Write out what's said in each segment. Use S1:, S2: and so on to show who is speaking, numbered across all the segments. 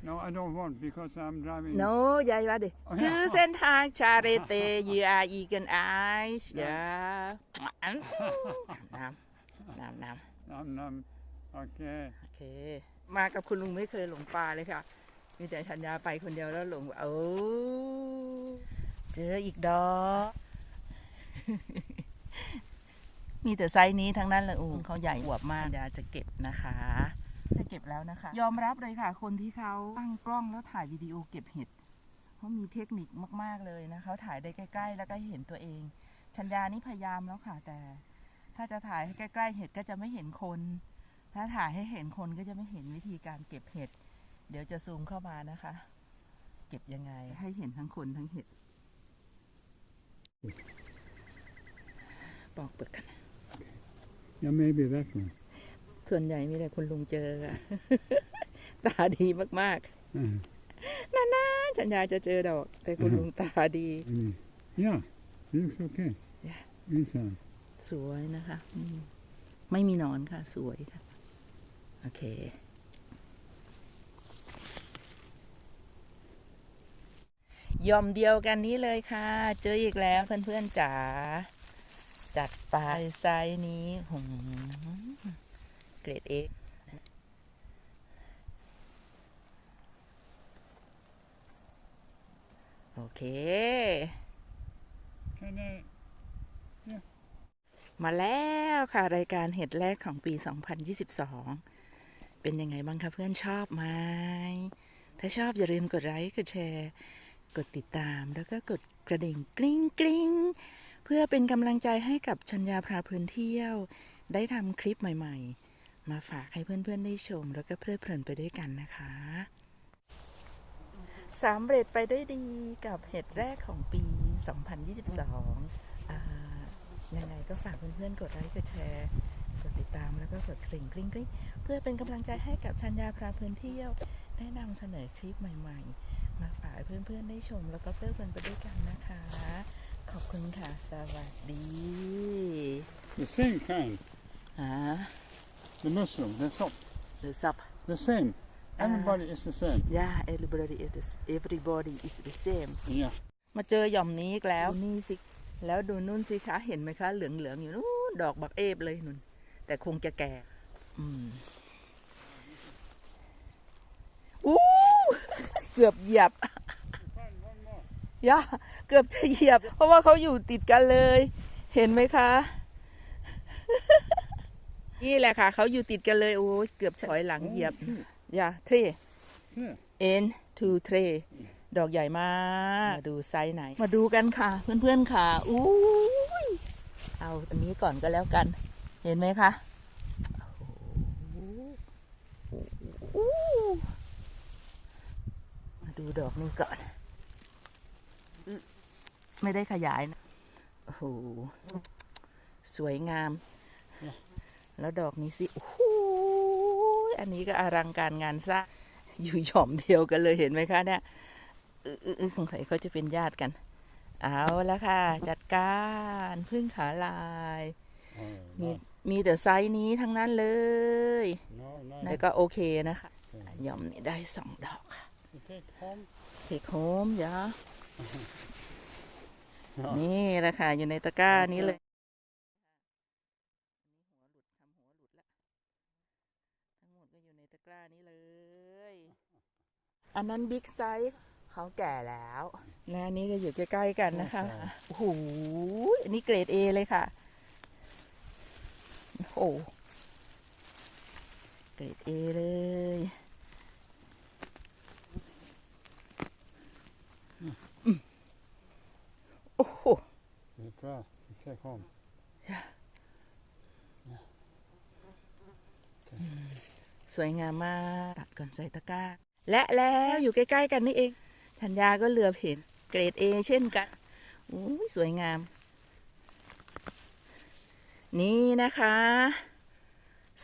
S1: No, I don't want because I'm driving.
S2: โนยายว่าดิ
S1: อ๋อ
S2: ชื่อเส้นทางชาเรเตยีอาอีกันไอซ์ยาน้ำน้ำน้ำ
S1: Nom, nom. Okay.
S2: โอเค มากับคุณลุงไม่เคยหลงป่าเลยค่ะ มีแต่ชัญญาไปคนเดียวแล้วหลงโอ้เจออีกดอก มีแต่ไซส์นี้ทั้งนั้นเลยโอ้เขาใหญ่อวบมากอยากจะเก็บนะคะ จะเก็บแล้วนะคะ ยอมรับเลยค่ะ คนที่เขาตั้งกล้องแล้วถ่ายวิดีโอเก็บเห็ดเขามีเทคนิคมาก ๆ เลยนะเขาถ่ายได้ใกล้ ๆ แล้วก็เห็นตัวเอง ชัญญานี่พยายามแล้วค่ะ แต่ ถ้าจะถ่ายให้ใกล้ ๆ เห็ดก็จะไม่เห็นคน ถ้าถ่ายให้เห็นคนก็จะไม่เห็นวิธีการเก็บเห็ด เดี๋ยวจะซูมเข้ามานะคะ เก็บยังไงให้เห็นทั้งคนทั้งเห็ดปอกเปลือกกัน
S1: Yeah, maybe that one.
S2: ส่วนใหญ่มีแต่คุณลุงเจอค่ะตาดีมาก
S1: Uh,
S2: ๆนานๆฉันอยากจะเจอดอก แต่คุณลุงตาดี
S1: I mean, yeah, looks okay.
S2: Yeah.
S1: Inside.
S2: สวยนะคะอืมไม่มีหนอนค่ะ สวยค่ะ โอเค ยอมเดียวกันนี้เลยค่ะ เจออีกแล้วเพื่อนๆจ๋าจัดไปไซส์นี้หืม เกรดเอโอเค
S1: Can I?
S2: มาแล้วค่ะ รายการเห็ดแรกของปี 2022 เป็นยังไงบ้างคะเพื่อนชอบไหม ถ้าชอบอย่าลืมกดไลค์กดแชร์ กดติดตามแล้วก็กดกระดิ่งกริ๊งกริ๊งเพื่อเป็นกำลังใจให้กับชัญญาพาเพลินเที่ยว ได้ทำคลิปใหม่ ๆ มาฝากให้เพื่อนๆได้ชม แล้วก็เพลิดเพลินไปด้วยกันนะคะสำเร็จไปด้วยดีกับเห็ดแรกของปี 2022อ่ายังไงก็ฝากเพื่อนๆ กดไลค์ กดแชร์ กดติดตามแล้วก็กดกริ่งกริ๊งกริ๊งเพื่อเป็นกำลังใจให้กับชัญญาพราเพลินเที่ยว ได้นำเสนอคลิปใหม่ๆ มาฝากเพื่อนๆ ได้ชมแล้วก็เพลิดเพลินไปด้วยกันนะคะ ขอบคุณค่ะ สวัสดี
S1: The same kind.
S2: อ่า
S1: The mushroom, the top.
S2: หรือซับ
S1: The same. Everybody is the same.
S2: yeah everybody is everybody is the same
S1: Yeah.
S2: มาเจอหย่อมนี้อีกแล้วนี่สิ แล้วดูนู่นสิคะเห็นไหมคะเหลืองๆอยู่นู่นดอกบักเอฟเลยนุ่น แต่คงจะแก่ อืมอู้เกือบเหยียบ ย่าเกือบจะเหยียบ เพราะว่าเขาอยู่ติดกันเลย เห็นไหมคะ นี่แหละค่ะ เขาอยู่ติดกันเลย โอ้เกือบถอยหลังเหยียบ อย่าเทร
S1: Yeah.
S2: N to tray ดอกใหญ่มากมาดูไซส์ไหน มาดูกันค่ะ เพื่อนๆค่ะอู้ยเอาอันนี้ก่อนก็แล้วกัน เห็นไหมคะมาดูดอกนี้ก่อน ไม่ได้ขยายนะ โอ้โห สวยงาม แล้วดอกนี้สิโอ้โหอันนี้ก็อลังการงานสร้างอยู่หย่อมเดียวกันเลยเห็นไหมคะเนี่ยเออเออเออสงสัยเขาจะเป็นญาติกัน เอาละค่ะ จัดการพึ่งขาลาย
S1: Oh,
S2: มี
S1: no.
S2: มีแต่ไซส์นี้ทั้งนั้นเลย
S1: No, no.
S2: แล้วก็โอเคนะคะหย่อมนี่ได้สองดอกค่ะ
S1: You take home.
S2: เทคโฮมยะนี่แหละค่ะอยู่ในตะกร้านี้เลย ทั้งหมดก็อยู่ในตะกร้านี้เลย อันนั้นบิ๊กไซส์เขาแก่แล้วและอันนี้ก็อยู่ใกล้ๆกันนะคะโอ้โหอันนี้เกรด A เลยค่ะ โอ้โหเกรด A เลยอืมโอ้โห
S1: The grass. You take home.
S2: สวยงามมาก ตัดก่อนใส่ตะกร้า และแล้วอยู่ใกล้ ๆ กันนี่เอง ธัญญาก็เหลือบเห็นเกรด A เช่นกันโอ้ยสวยงาม นี่นะคะ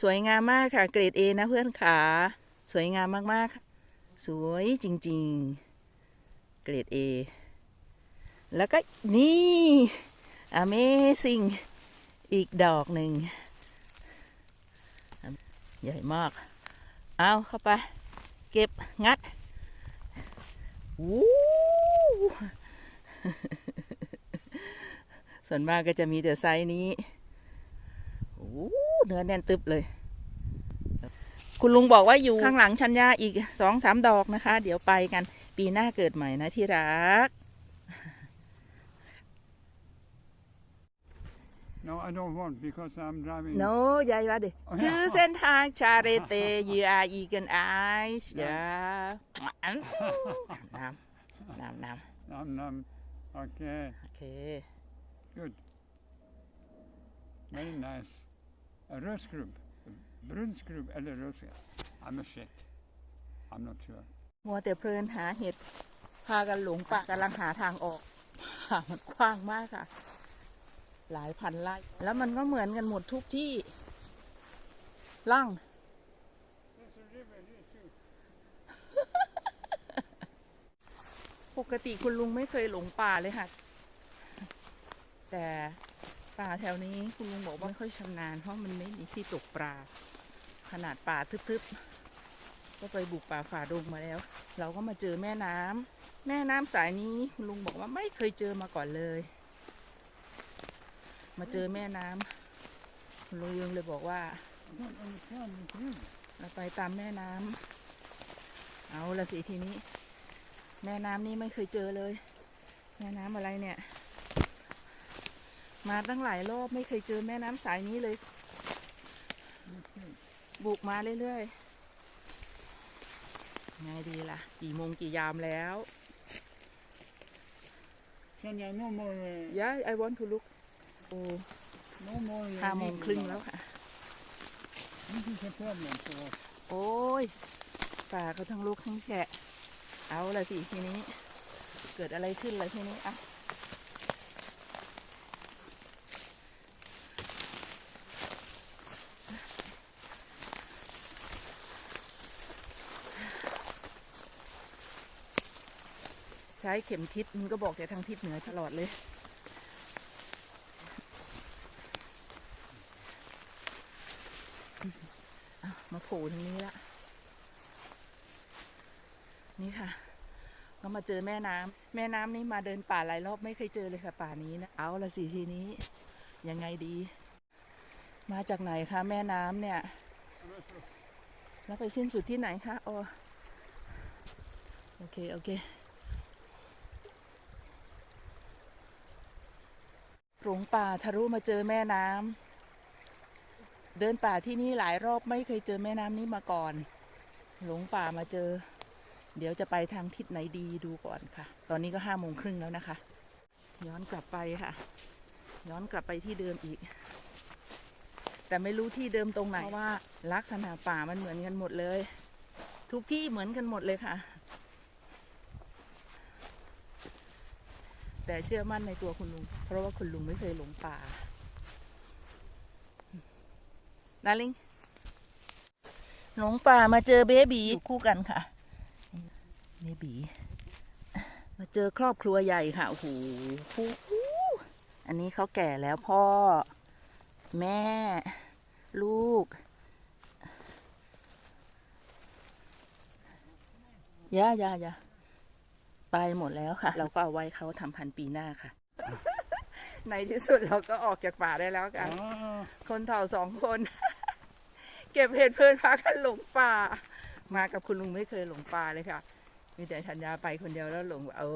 S2: สวยงามมากค่ะ เกรด A นะเพื่อนขาสวยงามมากๆ สวยจริง ๆ เกรด A แล้วก็นี่ Amazing อีกดอกหนึ่ง ใหญ่มาก เอาเข้าไป เก็บงัดโอ้ส่วนมากก็จะมีแต่ไซส์นี้โอ้เนื้อแน่นตึบเลย คุณลุงบอกว่าอยู่ข้างหลังชัญญาอีกสองสามดอกนะคะ เดี๋ยวไปกันปีหน้าเกิดใหม่นะที่รัก
S1: No, I don't want because I'm driving.
S2: โนยายว่าดิ
S1: อ๋อ
S2: ชื่อเส้น ทางชาเรเตยีอาอีกันไอส์ยาน้ำน้ำน้ำน้
S1: Um, um, okay, ำ
S2: โอเค
S1: good. Very nice. A rose group. Bruns group eller rose. I'm a shit. I'm not sure.
S2: มัวแต่เพลินหาเห็ด พากันหลงป่ากำลังหาทางออกป่ามันกว้างมากค่ะ หลายพันไร่แล้วมันก็เหมือนกันหมดทุกที่ล่างปกติคุณลุงไม่เคยหลงป่าเลยค่ะ แต่ป่าแถวนี้คุณลุงบอกว่าไม่ค่อยชำนาญเพราะมันไม่มีที่ตกปลาขนาดป่าทึบๆ ก็ไปบุกป่าฝ่าดงมาแล้ว เราก็มาเจอแม่น้ำแม่น้ำสายนี้คุณลุงบอกว่าไม่เคยเจอมาก่อนเลย มาเจอแม่น้ำคุณลุงยังเลยบอกว่า
S1: I don't understand this river.
S2: เราไปตามแม่น้ำเอาละสิทีนี้ แม่น้ำนี่ไม่เคยเจอเลย แม่น้ำอะไรเนี่ย มาตั้งหลายรอบไม่เคยเจอแม่น้ำสายนี้เลย บุกมาเรื่อยๆไงดีล่ะ กี่โมงกี่ยามแล้ว
S1: Shania, no more. Uh,
S2: Yeah I want to look โอ้
S1: No more. Uh,
S2: ห้าโมง
S1: meeting
S2: ครึ่ง
S1: now.
S2: แล้วค่ะ
S1: This is a problem for us.
S2: โอ้ยป่าเขาทั้งลูกทั้งแกะ เอาละสิทีนี้ เกิดอะไรขึ้นละทีนี้อะใช้เข็มทิศมันก็บอกแต่ทางทิศเหนือตลอดเลย อะ มาโผล่ทางนี้ละ นี่ค่ะ ก็มาเจอแม่น้ำแม่น้ำนี่มาเดินป่าหลายรอบไม่เคยเจอเลยค่ะ ป่านี้นะเอาละสิทีนี้ ยังไงดี มาจากไหนคะแม่น้ำเนี่ย แล้วไปสิ้นสุดที่ไหนคะโอโอเค โอเคหลงป่าทะลุมาเจอแม่น้ำ เดินป่าที่นี่หลายรอบไม่เคยเจอแม่น้ำนี้มาก่อน หลงป่ามาเจอ เดี๋ยวจะไปทางทิศไหนดีดูก่อนค่ะ ตอนนี้ก็ห้าโมงครึ่งแล้วนะคะ ย้อนกลับไปค่ะ ย้อนกลับไปที่เดิมอีก แต่ไม่รู้ที่เดิมตรงไหนเพราะว่าลักษณะป่ามันเหมือนกันหมดเลย ทุกที่เหมือนกันหมดเลยค่ะ แต่เชื่อมั่นในตัวคุณลุง เพราะว่าคุณลุงไม่เคยหลงป่า ดาริงหลงป่ามาเจอเบบีอยู่คู่กันค่ะ เบบี มาเจอครอบครัวใหญ่ค่ะ โอ้โหคู่อันนี้เขาแก่แล้วพ่อ แม่ ลูกย่าย่าย่าไปหมดแล้วค่ะ เราก็เอาไว้เขาทำพันธุ์ปีหน้าค่ะ ในที่สุดเราก็ออกจากป่าได้แล้วกัน
S1: Ah,
S2: คนเถ่าสองคน เก็บเห็ดเพลินพากันหลงป่า มากับคุณลุงไม่เคยหลงป่าเลยค่ะ มีแต่ชัญญาไปคนเดียวแล้วหลงโอ้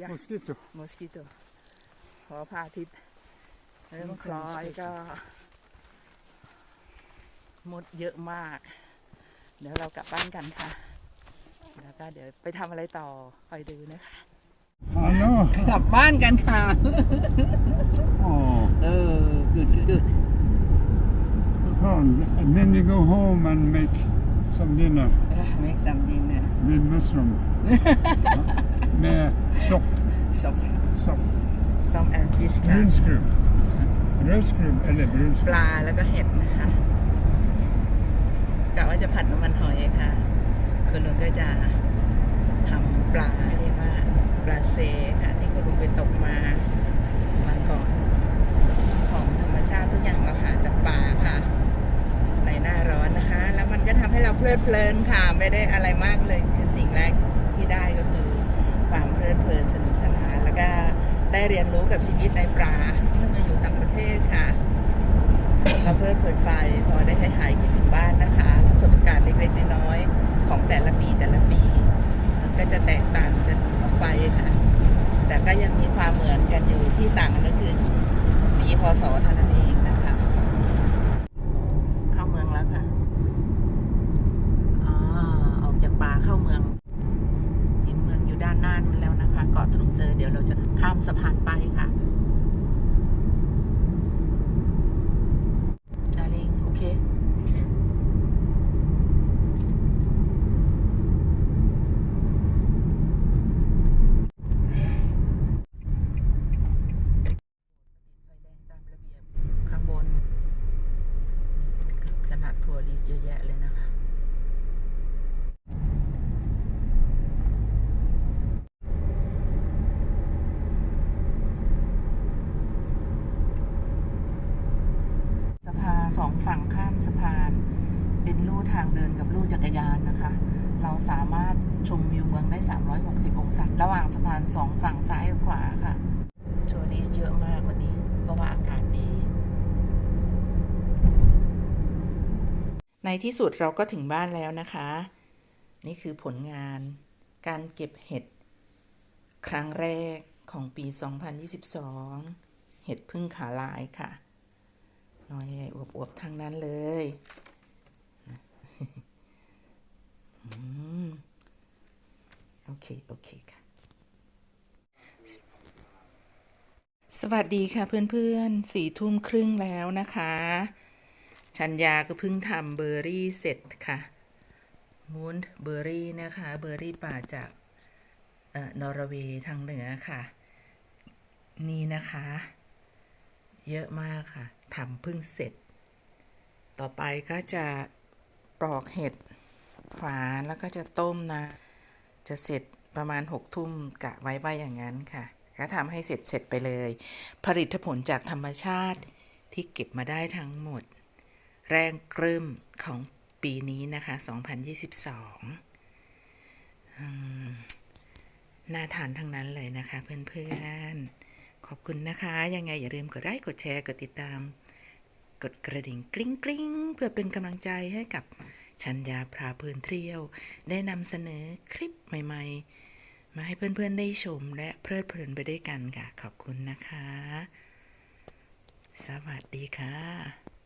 S2: ย
S1: mosquito.
S2: มอสกิโตพอพระอาทิตย์เริ่มคล้อยก็ มดเยอะมาก เดี๋ยวเรากลับบ้านกันค่ะ แล้วก็เดี๋ยวไปทำอะไรต่อคอยดูนะคะ
S1: Hello.
S2: กลับบ้านกันค่ะ
S1: Oh,
S2: เออ good good good
S1: so and then you go home and make some dinner
S2: make some dinner
S1: with mushroom. Med sopp,
S2: soap
S1: sopp.
S2: some and fish ค่ะ
S1: Brunsgrubb. Rösgrubb eller
S2: ป
S1: brunsgrubb.
S2: ลาแล้วก็เห็ดนะคะกะว่าจะผัดน้ำมันหอยค่ะ คุณลุงก็จะทำปลาเรียกว่าปลาเซค่ะ ที่คุณลุงไปตกมาวันก่อน ของธรรมชาติทุกอย่างเราหาจากป่าค่ะ ใน ในหน้าร้อนนะคะ แล้วมันก็ทำให้เราเพ ลิดเพลินค่ะไม่ได้อะไรมากเลย คือสิ่งแรกที่ได้ก็คือความเพลิดเพลินสนุกสนานแล้วก็ได้เรียนรู้กับชีวิตในปลาเมื่อมาอยู่ต่างประเทศค่ะเราเพลิดเพลินไปพอได้ให้หายคิดถึงบ้านนะคะ ประสบการณ์เล็กๆน้อยๆของแต่ละปีแต่ละปี ก็จะแตกต่างกันออกไปค่ะ แต่ก็ยังมีความเหมือนกันอยู่ที่ต่างกันก็คือปีพศเท่านั้นเองนะคะ เข้าเมืองแล้วค่ะอาออกจากป่าเข้าเมือง เห็นเมืองอยู่ด้านหน้า นะคะเกาะตรงเจอเดี๋ยวเราจะข้ามสะพานไปค่ะ Darling, okay? ไฟแดงตามระเบียบข้างบนขนาดทัวริสต์เยอะแยะเลยนะคะ สะพานสองฝั่งข้าม สะพาน เป็นลู่ทางเดินกับลู่จักรยานนะคะ เราสามารถชมวิวเมืองได้ 360 องศา ระหว่างสะพานสองฝั่งซ้ายกับขวาค่ะทัวริสเยอะมากวันนี้ เพราะว่าอากาศดี ในที่สุดเราก็ถึงบ้านแล้วนะคะ นี่คือผลงาน การเก็บเห็ด ครั้งแรกของปี 2022 เห็ดพึ่งขาลายค่ะ น้อยใหญ่อวบๆทั้งนั้นเลยโอเค โอเคค่ะ สวัสดีค่ะเพื่อนๆสี่ทุ่มครึ่งแล้วนะคะ ชัญญาก็เพิ่งทำเบอร์รี่เสร็จค่ะมูนเบอร์รี่นะคะ เบอร์รี่ป่าจากเอ่อนอร์เวย์ทางเหนือค่ะ นี่นะคะ เยอะมากค่ะ ทำเพิ่งเสร็จ ต่อไปก็จะปลอกเห็ดฝาแล้วก็จะต้มนะ จะเสร็จประมาณหกทุ่มกะไว้ว่าอย่างนั้นค่ะ ก็ทำให้เสร็จเสร็จไปเลย ผลิตผลจากธรรมชาติที่เก็บมาได้ทั้งหมด แรงกรึมของปีนี้นะคะ 2022อืมน่าทานทั้งนั้นเลยนะคะเพื่อนๆ คุณนะคะ ยังไงอย่าลืมกดไลค์กดแชร์ กดติดตาม กดกระดิ่งกริ๊งกริ๊งเพื่อเป็นกำลังใจให้กับชัญญาพราเพลินเที่ยว ได้นำเสนอคลิปใหม่ ๆ มาให้เพื่อนๆได้ชม และเพลิดเพลินไปด้วยกันค่ะ ขอบคุณนะคะ สวัสดีค่ะ